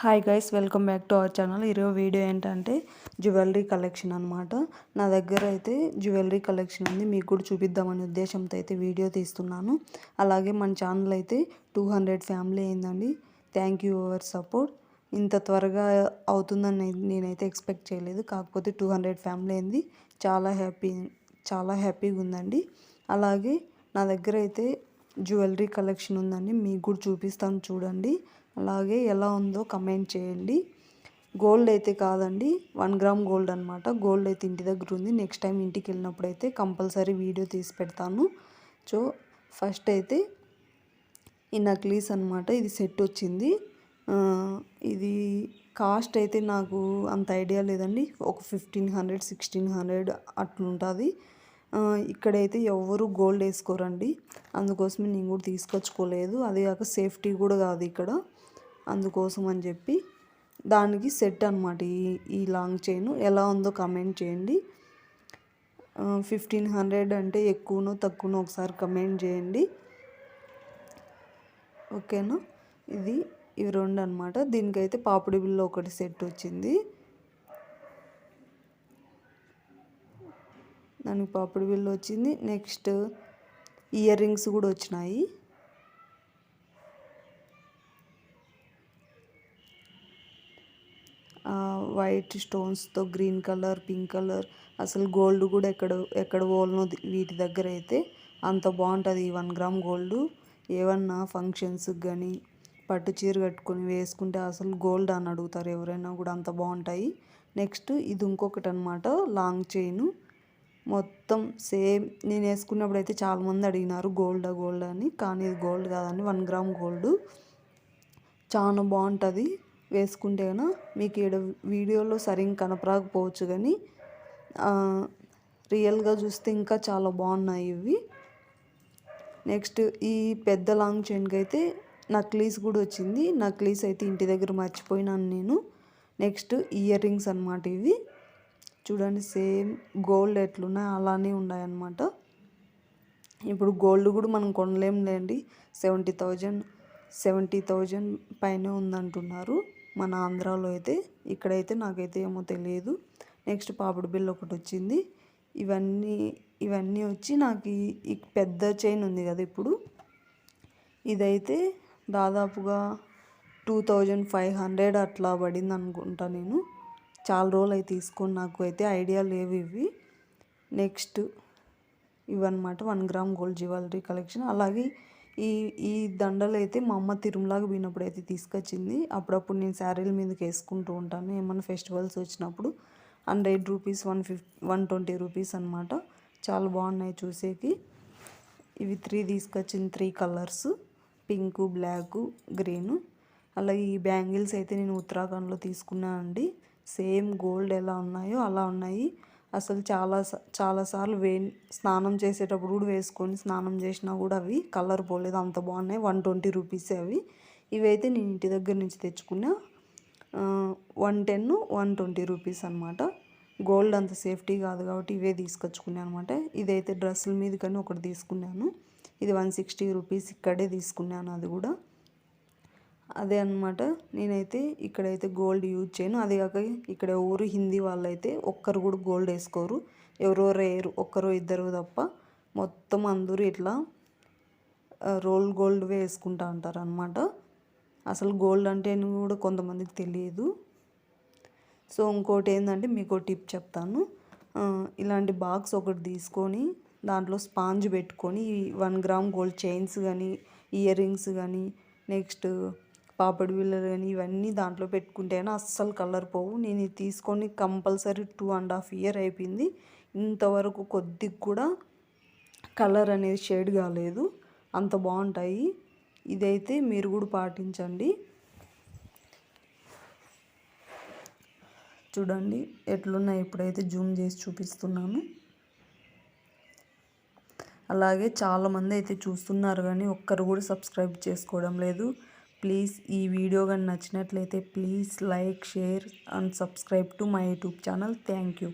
Hi guys welcome back to our channel ఈరోజు video ఏంటంటే jewellery collection అనమాట నా దగ్గర అయితే జ్యువెలరీ కలెక్షన్ ఉంది. మీకు కూడా చూపిద్దామనే ఉద్దేశంతో అయితే వీడియో తీస్తున్నాను. అలాగే మన ఛానల్ అయితే టూ హండ్రెడ్ ఫ్యామిలీ అయిందండి. థ్యాంక్ యూ అవర్ సపోర్ట్ ఇంత త్వరగా అవుతుందని నేనైతే ఎక్స్పెక్ట్ చేయలేదు. కాకపోతే టూ హండ్రెడ్ ఫ్యామిలీ అయింది. చాలా హ్యాపీ చాలా హ్యాపీగా ఉందండి అలాగే నా దగ్గర అయితే జ్యువెలరీ కలెక్షన్ ఉందండి. మీకు కూడా చూపిస్తాను చూడండి. అలాగే ఎలా ఉందో కమెంట్ చేయండి. గోల్డ్ అయితే కాదండి వన్ గ్రామ్ గోల్డ్ అనమాట గోల్డ్ అయితే ఇంటి దగ్గర ఉంది. నెక్స్ట్ టైం ఇంటికి వెళ్ళినప్పుడు అయితే కంపల్సరీ వీడియో తీసి పెడతాను. సో ఫస్ట్ అయితే ఈ నక్లీస్ అనమాట ఇది సెట్ వచ్చింది. ఇది కాస్ట్ అయితే నాకు అంత ఐడియా లేదండి. ఒక ఫిఫ్టీన్ హండ్రెడ్ సిక్స్టీన్ హండ్రెడ్ అట్లుంటుంది. ఇక్కడైతే ఎవరు గోల్డ్ వేసుకోరండి. అందుకోసమే నేను కూడా తీసుకొచ్చుకోలేదు. అది కాక సేఫ్టీ కూడా కాదు ఇక్కడ. అందుకోసం అని చెప్పి దానికి సెట్ అనమాట ఈ ఈ లాంగ్ చైన్. ఎలా ఉందో కమెంట్ చేయండి. ఫిఫ్టీన్ హండ్రెడ్ అంటే ఎక్కువనో తక్కువనో ఒకసారి కమెంట్ చేయండి. ఓకేనా? ఇది ఇవి రెండు అనమాట దీనికైతే పాపిడి బిల్లో ఒకటి సెట్ వచ్చింది. దానికి పాపిడి బిల్లు వచ్చింది. నెక్స్ట్ ఇయర్ రింగ్స్ కూడా వచ్చినాయి. వైట్ స్టోన్స్తో గ్రీన్ కలర్ పింక్ కలర్ అసలు గోల్డ్ కూడా ఎక్కడ ఎక్కడ పోలను వీటి దగ్గర అయితే అంత బాగుంటుంది. ఈ వన్ గ్రామ్ గోల్డ్ ఏమన్నా ఫంక్షన్స్కి కానీ పట్టు చీర కట్టుకొని వేసుకుంటే అసలు గోల్డ్ అని అడుగుతారు. ఎవరైనా కూడా అంత బాగుంటాయి. నెక్స్ట్ ఇది ఇంకొకటి అనమాట లాంగ్ చైన్ మొత్తం సేమ్ నేను వేసుకున్నప్పుడు అయితే చాలామంది అడిగినారు గోల్డ్ గోల్డ్ అని. కానీ ఇది గోల్డ్ కాదని వన్ గ్రామ్ గోల్డ్ చాలా బాగుంటుంది. వేసుకుంటే మీకు ఈడ వీడియోలో సరిగ్గా కనపరాకపోవచ్చు కానీ రియల్గా చూస్తే ఇంకా చాలా బాగున్నాయి ఇవి. నెక్స్ట్ ఈ పెద్ద లాంగ్ చైన్కి అయితే నక్లీస్ కూడా వచ్చింది. నక్లీస్ అయితే ఇంటి దగ్గర మర్చిపోయినాను నేను. నెక్స్ట్ ఇయర్ రింగ్స్ అనమాట ఇవి. చూడండి సేమ్ గోల్డ్ ఎట్లున్నాయి అలానే ఉన్నాయన్నమాట. ఇప్పుడు గోల్డ్ కూడా మనం కొనలేంలేండి సెవెంటీ థౌజండ్ సెవెంటీ థౌజండ్ పైన ఉందంటున్నారు. మన ఆంధ్రాలో అయితే ఇక్కడైతే నాకైతే ఏమో తెలియదు. నెక్స్ట్ పాపిడి బిల్ ఒకటి వచ్చింది. ఇవన్నీ ఇవన్నీ వచ్చి నాకు ఈ పెద్ద చైన్ ఉంది కదా ఇప్పుడు. ఇదైతే దాదాపుగా టూ థౌజండ్ ఫైవ్ హండ్రెడ్ అట్లా పడింది అనుకుంటా నేను. చాలా రోజులు అయితే తీసుకొని నాకు అయితే ఐడియా లేవు ఇవి. నెక్స్ట్ ఇవన్నమాట one gram gold jewellery collection. అలాగే ఈ ఈ దండలు అయితే మా అమ్మ తిరుమలకి పోయినప్పుడు అయితే తీసుకొచ్చింది. అప్పుడప్పుడు నేను శారీల మీదకి వేసుకుంటూ ఉంటాను. ఏమన్నా ఫెస్టివల్స్ వచ్చినప్పుడు hundred rupees one fifty one twenty rupees అనమాట చాలా బాగున్నాయి చూసేకి. ఇవి త్రీ తీసుకొచ్చింది three colours. Pink black green. అలాగే ఈ బ్యాంగిల్స్ అయితే నేను ఉత్తరాఖండ్లో తీసుకున్నానండి. సేమ్ గోల్డ్ ఎలా ఉన్నాయో అలా ఉన్నాయి. అసలు చాలా చాలాసార్లు వే స్నానం చేసేటప్పుడు కూడా వేసుకొని స్నానం చేసినా కూడా అవి కలర్ పోలేదు. అంత బాగున్నాయి. వన్ ట్వంటీ రూపీసే అవి. ఇవైతే నేను ఇంటి దగ్గర నుంచి తెచ్చుకున్న one ten one twenty rupees అనమాట గోల్డ్ అంత సేఫ్టీ కాదు కాబట్టి ఇవే తీసుకొచ్చుకున్నాను అనమాట ఇదైతే డ్రెస్సుల మీద కానీ ఒకటి తీసుకున్నాను. ఇది వన్ సిక్స్టీ రూపీస్ ఇక్కడే తీసుకున్నాను అది కూడా. అదే అనమాట నేనైతే ఇక్కడైతే గోల్డ్ యూజ్ చేయను. అది కాక ఇక్కడ ఊరు హిందీ వాళ్ళైతే ఒక్కరు కూడా గోల్డ్ వేసుకోరు. ఎవరో రేరు ఒక్కరో ఇద్దరు తప్ప మొత్తం అందరూ ఇట్లా రోల్ గోల్డ్ వేసుకుంటా అంటారు అనమాట అసలు గోల్డ్ అంటే కూడా కొంతమందికి తెలియదు. సో ఇంకోటి ఏంటంటే మీకు టిప్ చెప్తాను. ఇలాంటి బాక్స్ ఒకటి తీసుకొని దాంట్లో స్పాంజ్ పెట్టుకొని వన్ గ్రామ్ గోల్డ్ చైన్స్ కానీ ఇయర్ రింగ్స్ కానీ నెక్స్ట్ పాపడి బిళ్ళలు కానీ ఇవన్నీ దాంట్లో పెట్టుకుంటేనే అస్సలు కలర్ పోవు. నేను ఇది తీసుకొని compulsory two and half year అయిపోయింది. ఇంతవరకు కొద్దిగా కూడా కలర్ అనేది షేడ్ కాలేదు. అంత బాగుంటాయి. ఇదైతే మీరు కూడా పాటించండి. చూడండి ఎట్లున్నాయి. ఇప్పుడైతే జూమ్ చేసి చూపిస్తున్నాను. అలాగే చాలామంది అయితే చూస్తున్నారు కానీ ఒక్కరు కూడా సబ్స్క్రైబ్ చేసుకోవడం లేదు. ప్లీజ్ ఈ వీడియో కానీ నచ్చినట్లయితే please like share and subscribe to my YouTube channel. Thank you.